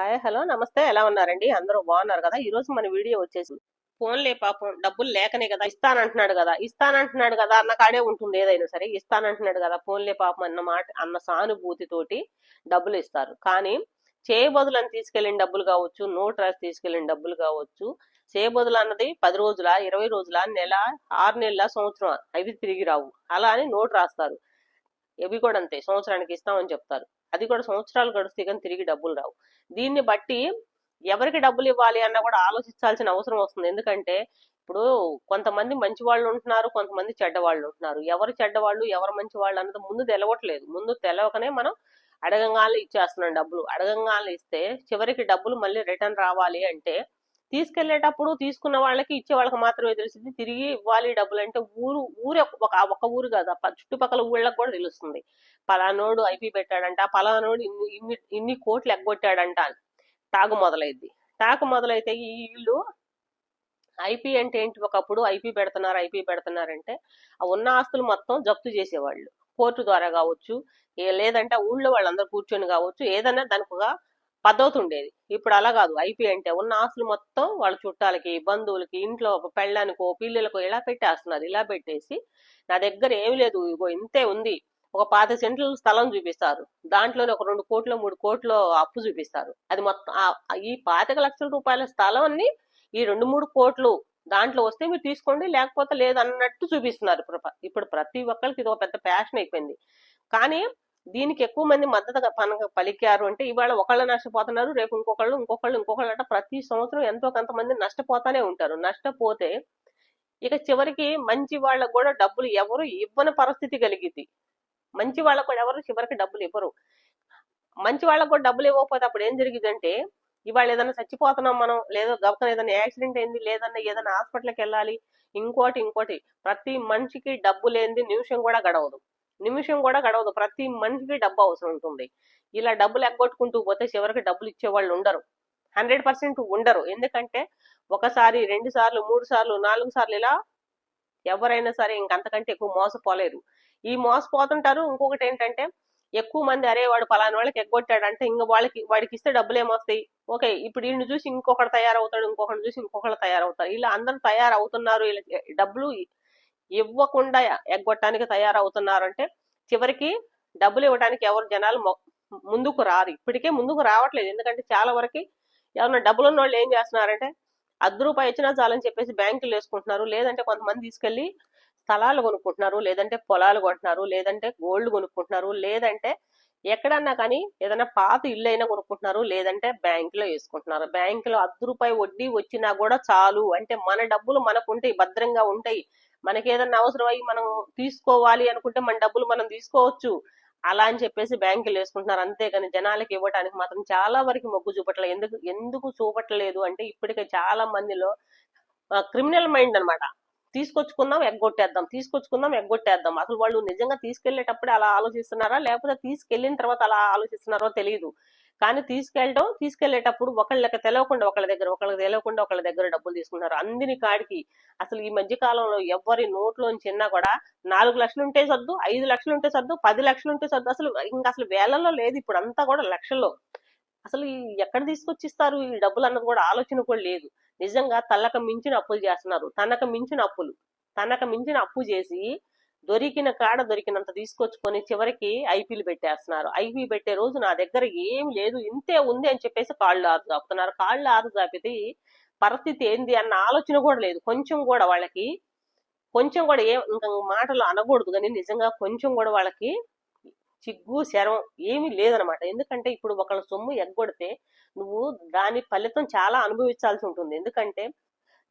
Hi hello నమస్తే. ఎలా ఉన్నారండి? అందరూ బాగున్నారు కదా? ఈ రోజు మన వీడియో వచ్చేసి ఫోన్లే పాపం డబ్బులు లేకనే కదా ఇస్తానంటున్నాడు కదా. ఇస్తానంటున్నాడు కదా అన్న కాడే ఉంటుంది ఏదైనా సరే. ఇస్తానంటున్నాడు కదా ఫోన్లే పాపం అన్న మాట అన్న సానుభూతితోటి డబ్బులు ఇస్తారు. కానీ చేయబదులని తీసుకెళ్ళిన డబ్బులు కావచ్చు నోట్ రాసి తీసుకెళ్ళిన డబ్బులు కావచ్చు చేయబదులు అన్నది పది రోజుల ఇరవై రోజుల నెల ఆరు నెలల సంవత్సరం అవి తిరిగి రావు. అలా అని నోట్ రాస్తారు. ఇవి కూడా అంతే. సంవత్సరానికి ఇస్తామని చెప్తారు. అది కూడా సంవత్సరాలు గడిస్తే కానీ తిరిగి డబ్బులు రావు. దీన్ని బట్టి ఎవరికి డబ్బులు ఇవ్వాలి అన్న కూడా ఆలోచించాల్సిన అవసరం వస్తుంది. ఎందుకంటే ఇప్పుడు కొంతమంది మంచి వాళ్ళు ఉంటున్నారు కొంతమంది చెడ్డ వాళ్ళు ఉంటున్నారు. ఎవరు చెడ్డ వాళ్ళు ఎవరు మంచి వాళ్ళు అన్నది ముందు తెలవట్లేదు. ముందు తెలవకనే మనం అడగంగానే ఇచ్చేస్తున్నాం డబ్బులు. అడగంగానే ఇస్తే చివరికి డబ్బులు మళ్ళీ రిటర్న్ రావాలి అంటే తీసుకెళ్ళేటప్పుడు తీసుకున్న వాళ్ళకి ఇచ్చే వాళ్ళకి మాత్రమే తెలిసింది తిరిగి ఇవ్వాలి డబ్బులు అంటే ఊరు ఊరే ఒక ఒక ఊరు కాదు. ఆ చుట్టుపక్కల ఊళ్ళకి కూడా తెలుస్తుంది. పలానోడు ఐపీ పెట్టాడంట పలానోడు ఇన్ని ఇన్ని ఇన్ని కోట్లు ఎగ్గొట్టాడంట అని. టాగు మొదలైద్ది. టాకు మొదలైతే ఈ ఇల్లు ఐపీ అంటే ఏంటి? ఒకప్పుడు ఐపీ పెడుతున్నారు ఐపీ పెడుతున్నారంటే ఆ ఉన్న ఆస్తులు మొత్తం జప్తు చేసేవాళ్ళు. కోర్టు ద్వారా కావచ్చు లేదంటే ఊళ్ళో వాళ్ళందరూ కూర్చొని కావచ్చు ఏదైనా దానికి ఒక పద్ధతి ఉండేది ఇప్పుడు అలా కాదు. ఐపీ అంటే ఉన్న ఆస్తులు మొత్తం వాళ్ళ చుట్టాలకి బంధువులకి ఇంట్లో పెళ్ళానికో పిల్లలకో ఇలా పెట్టేస్తున్నారు. ఇలా పెట్టేసి నా దగ్గర ఏమి లేదు. ఇగో ఇంతే ఉంది. ఒక పాత సెంట్ల స్థలం చూపిస్తారు. దాంట్లోనే ఒక రెండు కోట్లు మూడు కోట్లు అప్పు చూపిస్తారు. అది మొత్తం ఈ పాతిక లక్షల రూపాయల స్థలం అన్ని ఈ రెండు మూడు కోట్లు దాంట్లో వస్తే మీరు తీసుకోండి లేకపోతే లేదన్నట్టు చూపిస్తున్నారు. ఇప్పుడు ఇప్పుడు ప్రతి ఒక్కరికి ఇది ఒక పెద్ద ప్యాషన్ అయిపోయింది. కానీ దీనికి ఎక్కువ మంది మద్దతుగా పనక పలికారు అంటే ఇవాళ ఒకళ్ళు నష్టపోతున్నారు రేపు ఇంకొకళ్ళు ఇంకొకళ్ళు ఇంకొకళ్ళు అంటే ప్రతి సంవత్సరం ఎంతో కొంతమంది నష్టపోతానే ఉంటారు. నష్టపోతే ఇక చివరికి మంచి వాళ్ళకు కూడా డబ్బులు ఎవరు ఇవ్వని పరిస్థితి కలిగింది మంచి వాళ్ళకు కూడా ఎవరు చివరికి డబ్బులు ఇవ్వరు. మంచి వాళ్ళకు కూడా డబ్బులు ఇవ్వకపోతే అప్పుడు ఏం జరిగిందంటే ఇవాళ ఏదైనా చచ్చిపోతున్నాం మనం లేదో గబకన ఏదైనా యాక్సిడెంట్ అయింది లేదన్నా ఏదైనా హాస్పిటల్కి వెళ్ళాలి ఇంకోటి ఇంకోటి. ప్రతి మనిషికి డబ్బు లేనిది నిమిషం కూడా గడవదు. నిమిషం కూడా గడవదు. ప్రతి మనిషికి డబ్బు అవసరం ఉంటుంది. ఇలా డబ్బులు ఎగ్గొట్టుకుంటూ పోతే చివరికి డబ్బులు ఇచ్చే వాళ్ళు ఉండరు. హండ్రెడ్ పర్సెంట్ ఉండరు. ఎందుకంటే ఒకసారి రెండు సార్లు మూడు సార్లు నాలుగు సార్లు ఇలా ఎవరైనా సరే ఇంకంతకంటే ఎక్కువ మోసపోలేరు. ఈ మోసపోతుంటారు. ఇంకొకటి ఏంటంటే ఎక్కువ మంది అరే వాడు పలానా వాళ్ళకి ఎగ్గొట్టాడంటే ఇంకా వాళ్ళకి వాడికి ఇస్తే డబ్బులు ఏమొస్తాయి ఓకే ఇప్పుడు ఈయన చూసి ఇంకొకటి తయారవుతాడు ఇంకొకటి చూసి ఇంకొకటి తయారవుతారు. ఇలా అందరూ తయారవుతున్నారు. వీళ్ళకి డబ్బులు ఇవ్వకుండా ఎగ్గొట్టడానికి తయారవుతున్నారంటే చివరికి డబ్బులు ఇవ్వడానికి ఎవరు జనాలు ముందుకు రారు. ఇప్పటికే ముందుకు రావట్లేదు. ఎందుకంటే చాలా వరకు ఎవరైనా డబ్బులు ఉన్న వాళ్ళు ఏం చేస్తున్నారంటే అర్ధ రూపాయి ఇచ్చినా చాలని చెప్పేసి బ్యాంకులు వేసుకుంటున్నారు. లేదంటే కొంతమంది తీసుకెళ్ళి స్థలాలు కొనుక్కుంటున్నారు. లేదంటే పొలాలు కొంటున్నారు. లేదంటే గోల్డ్ కొనుక్కుంటున్నారు. లేదంటే ఎక్కడన్నా కానీ ఏదైనా పాత ఇల్లు అయినా కొనుక్కుంటున్నారు. లేదంటే బ్యాంకులో వేసుకుంటున్నారు. బ్యాంకులో అర్ధ రూపాయి వడ్డీ వచ్చినా కూడా చాలు. అంటే మన డబ్బులు మనకు ఉంటాయి భద్రంగా ఉంటాయి. మనకి ఏదైనా అవసరం అయ్యి మనం తీసుకోవాలి అనుకుంటే మన డబ్బులు మనం తీసుకోవచ్చు. అలా అని చెప్పేసి బ్యాంకులు వేసుకుంటున్నారు. అంతేగాని జనాలకి ఇవ్వడానికి మాత్రం చాలా వరకు మొగ్గు చూపట్లేదు. ఎందుకు ఎందుకు చూపట్లేదు అంటే ఇప్పటికే చాలా మందిలో క్రిమినల్ మైండ్ అన్నమాట. తీసుకొచ్చుకుందాం ఎగ్గొట్టేద్దాం. తీసుకొచ్చుకుందాం ఎగ్గొట్టేద్దాం. అసలు వాళ్ళు నిజంగా తీసుకెళ్ళేటప్పుడు అలా ఆలోచిస్తున్నారా? లేకపోతే తీసుకెళ్ళిన తర్వాత అలా ఆలోచిస్తున్నారో తెలియదు కానీ తీసుకెళ్ళడం తీసుకెళ్ళేటప్పుడు ఒకళ్ళకి తెలియకుండా ఒకళ్ళ దగ్గర ఒకళ్ళకి తెలియకుండా ఒకళ్ళ దగ్గర డబ్బులు తీసుకున్నారు అందిని కాడికి అసలు ఈ మధ్య కాలంలో ఎవరి నోట్లోంచి చిన్నా కూడా నాలుగు లక్షలు ఉంటే సర్దు ఐదు లక్షలు ఉంటే సర్దు పది లక్షలు ఉంటే సర్దు. అసలు ఇంకా అసలు వేలల్లో లేదు ఇప్పుడు అంతా కూడా లక్షల్లో. అసలు ఈ ఎక్కడ తీసుకొచ్చిస్తారు ఈ డబ్బులు అన్నది కూడా ఆలోచన కూడా లేదు. నిజంగా తనకు మించిన అప్పులు చేస్తున్నారు. తనకు మించిన అప్పులు. తనకు మించిన అప్పు చేసి దొరికిన కాడ దొరికినంత తీసుకొచ్చుకొని చివరికి ఐపీలు పెట్టేస్తున్నారు. ఐపీ పెట్టే రోజు నా దగ్గర ఏం లేదు ఇంతే ఉంది అని చెప్పేసి కాళ్ళు ఆరు చాపుతున్నారు కాళ్ళు ఆరు చాపితే పరిస్థితి ఏంది అన్న ఆలోచన కూడా లేదు. కొంచెం కూడా వాళ్ళకి కొంచెం కూడా ఏం ఇంకా మాటలు అనకూడదు కానీ నిజంగా కొంచెం కూడా వాళ్ళకి చిగ్గు శరం ఏమీ లేదనమాట ఎందుకంటే ఇప్పుడు ఒకళ్ళ సొమ్ము ఎగ్గొడితే నువ్వు దాని ఫలితం చాలా అనుభవించాల్సి ఉంటుంది. ఎందుకంటే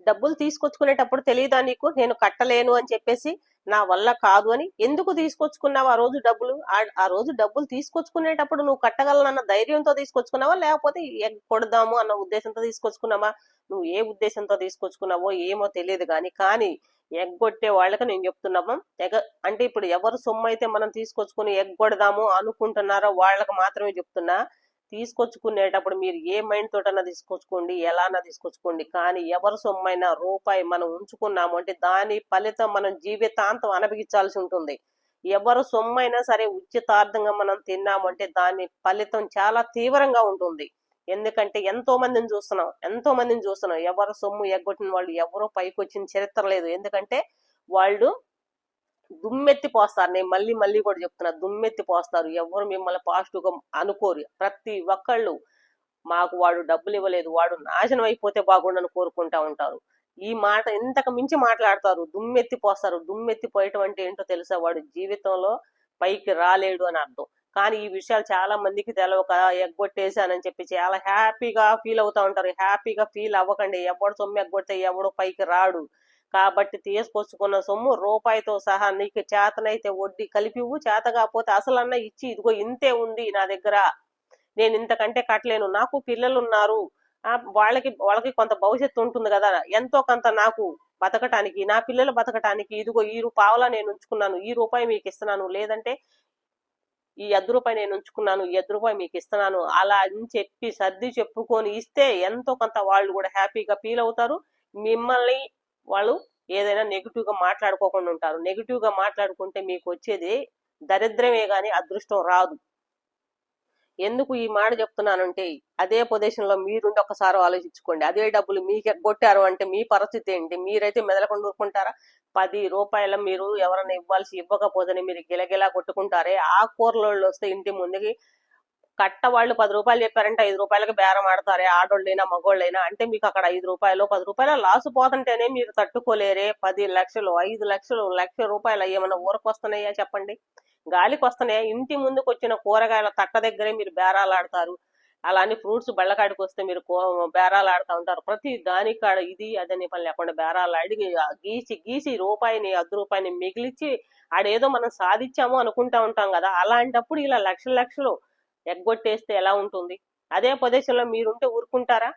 డబ్బులు తీసుకొచ్చుకునేటప్పుడు తెలియదా నీకు? నేను కట్టలేను అని చెప్పేసి నా వల్ల కాదు అని. ఎందుకు తీసుకొచ్చుకున్నావు ఆ రోజు డబ్బులు? ఆ- రోజు డబ్బులు తీసుకొచ్చుకునేటప్పుడు నువ్వు కట్టగలనన్న ధైర్యంతో తీసుకొచ్చుకున్నావా? లేకపోతే ఎగ్ కొడదాము అన్న ఉద్దేశంతో తీసుకొచ్చుకున్నావా? నువ్వు ఏ ఉద్దేశంతో తీసుకొచ్చుకున్నావో ఏమో తెలియదు కానీ కానీ ఎగ్గొట్టే వాళ్ళకి నేను చెప్తున్నాము ఎగ అంటే ఇప్పుడు ఎవరు సొమ్ము అయితే మనం తీసుకొచ్చుకుని ఎగ్గొడదాము అనుకుంటున్నారో వాళ్ళకి మాత్రమే చెప్తున్నా. తీసుకొచ్చుకునేటప్పుడు మీరు ఏ మైండ్ తోటన్నా తీసుకొచ్చుకోండి ఎలానా తీసుకొచ్చుకోండి. కానీ ఎవరు సొమ్మైనా రూపాయి మనం ఉంచుకున్నాము అంటే దాని ఫలితం మనం జీవితాంతం అనుభవించాల్సి ఉంటుంది. ఎవరు సొమ్మైనా సరే ఉచితార్థంగా మనం తిన్నామంటే దాని ఫలితం చాలా తీవ్రంగా ఉంటుంది. ఎందుకంటే ఎంతో మందిని చూస్తున్నాం ఎంతో మందిని చూస్తున్నాం. ఎవరు సొమ్ము ఎగ్గొట్టిన వాళ్ళు ఎవరో పైకి వచ్చిన చరిత్ర లేదు. ఎందుకంటే వాళ్ళు దుమ్మెత్తి పోస్తారు నేను మళ్ళీ మళ్ళీ కూడా చెప్తున్నా దుమ్మెత్తి పోస్తారు ఎవరు మిమ్మల్ని పాజిటివ్గా అనుకోరు. ప్రతి ఒక్కళ్ళు మాకు వాడు డబ్బులు ఇవ్వలేదు వాడు నాశనం అయిపోతే బాగుండని కోరుకుంటా ఉంటారు. ఈ మాట ఇంతకు మించి మాట్లాడతారు. దుమ్మెత్తి పోస్తారు దుమ్మెత్తి పోయటం అంటే ఏంటో తెలుసా? వాడు జీవితంలో పైకి రాలేడు అని అర్థం. కానీ ఈ విషయాలు చాలా మందికి తెలవక ఎగ్గొట్టేశానని చెప్పి చాలా హ్యాపీగా ఫీల్ అవుతా ఉంటారు. హ్యాపీగా ఫీల్ అవ్వకండి. ఎవడు సొమ్ము ఎగ్గొడితే ఎవడు పైకి రాడు. కాబట్టి తీసుకొచ్చుకున్న సొమ్ము రూపాయితో సహా నీకు చేతనైతే వడ్డీ కలిపివు చేత కాకపోతే అసలన్నా ఇచ్చి ఇదిగో ఇంతే ఉంది నా దగ్గర. నేను ఇంతకంటే కట్టలేను. నాకు పిల్లలు ఉన్నారు వాళ్ళకి వాళ్ళకి కొంత భవిష్యత్తు ఉంటుంది కదా. ఎంతో కొంత నాకు బతకటానికి నా పిల్లలు బతకటానికి ఇదిగో ఈ రూపావలా నేను ఉంచుకున్నాను. ఈ రూపాయి మీకు ఇస్తున్నాను. లేదంటే ఈ ఎద్దు రూపాయి నేను ఉంచుకున్నాను. ఈ ఎద్దు రూపాయి మీకు ఇస్తున్నాను. అలా అని చెప్పి సర్ది చెప్పుకొని ఇస్తే ఎంతో కొంత వాళ్ళు కూడా హ్యాపీగా ఫీల్ అవుతారు. మిమ్మల్ని వాళ్ళు ఏదైనా నెగిటివ్గా మాట్లాడుకోకుండా ఉంటారు. నెగిటివ్గా మాట్లాడుకుంటే మీకు వచ్చేది దరిద్రమే గాని అదృష్టం రాదు. ఎందుకు ఈ మాట చెప్తున్నానంటే అదే పొజిషన్లో మీరుండి ఒకసారి ఆలోచించుకోండి. అదే డబ్బులు మీకు ఎగ్గొట్టారు అంటే మీ పరిస్థితి ఏంటి? మీరైతే మెదలకుండా ఊరుకుంటారా? పది రూపాయల మీరు ఎవరైనా ఇవ్వాల్సి ఇవ్వకపోతే మీరు గిలగిలా కొట్టుకుంటారే? ఆ కూరలోళ్ళు వస్తే ఇంటి ముందుకి కట్ట వాళ్ళు పది రూపాయలు చెప్పారంటే ఐదు రూపాయలకి బేరం ఆడతారే ఆడోళ్ళైనా మగోళ్ళైనా. అంటే మీకు అక్కడ ఐదు రూపాయలు పది రూపాయలు లాసు పోతుంటేనే మీరు తట్టుకోలేరే. పది లక్షలు ఐదు లక్షలు లక్ష రూపాయలు ఏమైనా ఊరకు వస్తున్నాయా చెప్పండి? గాలికి వస్తున్నాయా? ఇంటి ముందుకు వచ్చిన కూరగాయల తట్ట దగ్గరే మీరు బేరాలు ఆడతారు. అలానే ఫ్రూట్స్ బళ్ళకాడికి వస్తే మీరు బేరాలు ఆడుతూ ఉంటారు. ప్రతి దానికి కాడ ఇది అదని పని లేకుండా బేరాలు అడిగి గీసి గీసి రూపాయిని అర్ధ రూపాయిని మిగిలిచ్చి ఆడేదో మనం సాధించాము అనుకుంటా ఉంటాం కదా. అలాంటప్పుడు ఇలా లక్షల లక్షలు ఎగ్గొట్టేస్తే ఎలా ఉంటుంది? అదే ప్రదేశంలో మీరుంటే ఊరుకుంటారా?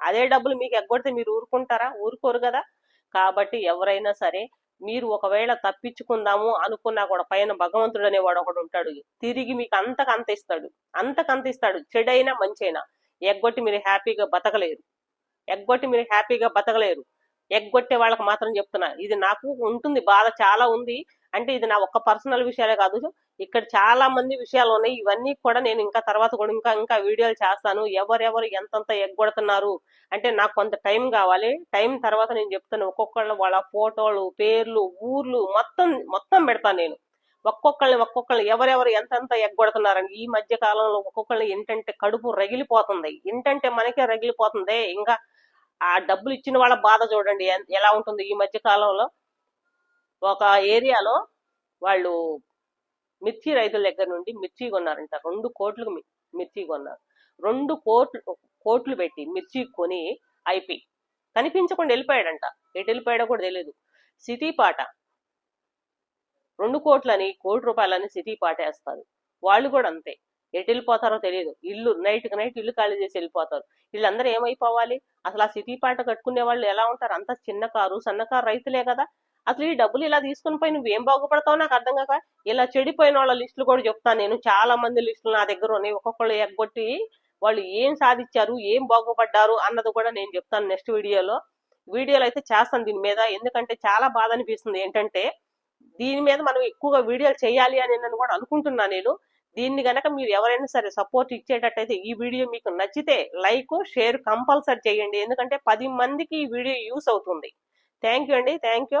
అదే డబ్బులు మీకు ఎగ్గొడితే మీరు ఊరుకుంటారా? ఊరుకోరు కదా? కాబట్టి ఎవరైనా సరే మీరు ఒకవేళ తప్పించుకుందాము అనుకున్నా కూడా పైన భగవంతుడు అనేవాడు ఒకడు ఉంటాడు. తిరిగి మీకు అంతకు అంత ఇస్తాడు. అంతకు అంత ఇస్తాడు. చెడైనా మంచైనా. ఎగ్గొట్టి మీరు హ్యాపీగా బతకలేరు. ఎగ్గొట్టి మీరు హ్యాపీగా బతకలేరు. ఎగ్గొట్టే వాళ్ళకి మాత్రం చెప్తున్నా ఇది నాకు ఉంటుంది బాధ చాలా ఉంది. అంటే ఇది నా ఒక్క పర్సనల్ విషయాలే కాదు. ఇక్కడ చాలా మంది విషయాలు ఉన్నాయి. ఇవన్నీ కూడా నేను ఇంకా తర్వాత కూడా ఇంకా ఇంకా వీడియోలు చేస్తాను. ఎవరెవరు ఎంతంత ఎగ్గొడుతున్నారు? అంటే నాకు కొంత టైం కావాలి. టైం తర్వాత నేను చెప్తాను. ఒక్కొక్కళ్ళు వాళ్ళ ఫోటోలు పేర్లు ఊర్లు మొత్తం మొత్తం పెడతాను నేను. ఒక్కొక్కళ్ళని ఒక్కొక్కళ్ళు ఎవరెవరు ఎంతెంత ఎగ్గొడుతున్నారని. ఈ మధ్య కాలంలో ఒక్కొక్కళ్ళు ఏంటంటే కడుపు రగిలిపోతుంది. ఏంటంటే మనకే రగిలిపోతుంది. ఇంకా ఆ డబ్బులు ఇచ్చిన వాళ్ళ బాధ చూడండి. ఎలా ఉంటుంది? ఈ మధ్య కాలంలో ఒక ఏరియాలో వాళ్ళు మిర్చి రైతుల దగ్గర నుండి మిర్చి కొన్నారంట. రెండు కోట్లకు మిర్చి కొన్నారు. రెండు కోట్లు కోట్లు పెట్టి మిర్చి కొని అయిపోయి కనిపించకుండా వెళ్ళిపోయాడంట. ఎటు వెళ్ళిపోయాడో కూడా తెలియదు సిటీ పాట. రెండు కోట్లని కోటి రూపాయలని సిటీ పాట వేస్తారు. వాళ్ళు కూడా అంతే. ఎటు వెళ్ళిపోతారో తెలియదు ఇల్లు నైట్కి నైట్ ఇల్లు ఖాళీ చేసి వెళ్ళిపోతారు. వీళ్ళందరూ ఏమైపోవాలి? అసలు ఆ సిటీ పాట కట్టుకునే వాళ్ళు ఎలా ఉంటారు? అంత చిన్న కారు సన్నకారు రైతులే కదా. అసలు ఈ డబ్బులు ఇలా తీసుకుని పోయి నువ్వేం బాగుపడతావు నాకు అర్థం కాక ఇలా చెడిపోయిన వాళ్ళ లిస్టులు కూడా చెప్తాను నేను చాలా మంది లిస్టులు నా దగ్గర ఉన్నాయి. ఒక్కొక్కళ్ళు ఎగ్గొట్టి వాళ్ళు ఏం సాధించారు ఏం బాగుపడ్డారు అన్నది కూడా నేను చెప్తాను నెక్స్ట్ వీడియోలో. వీడియోలు అయితే చేస్తాను దీని మీద. ఎందుకంటే చాలా బాధ అనిపిస్తుంది. ఏంటంటే దీని మీద మనం ఎక్కువగా వీడియోలు చేయాలి అని నేను కూడా అనుకుంటున్నాను నేను. దీన్ని గనక మీరు ఎవరైనా సరే సపోర్ట్ ఇచ్చేటట్టయితే ఈ వీడియో మీకు నచ్చితే లైక్ షేర్ కంపల్సరీ చేయండి. ఎందుకంటే పది మందికి ఈ వీడియో యూస్ అవుతుంది. థ్యాంక్ యూ అండి. Thank you.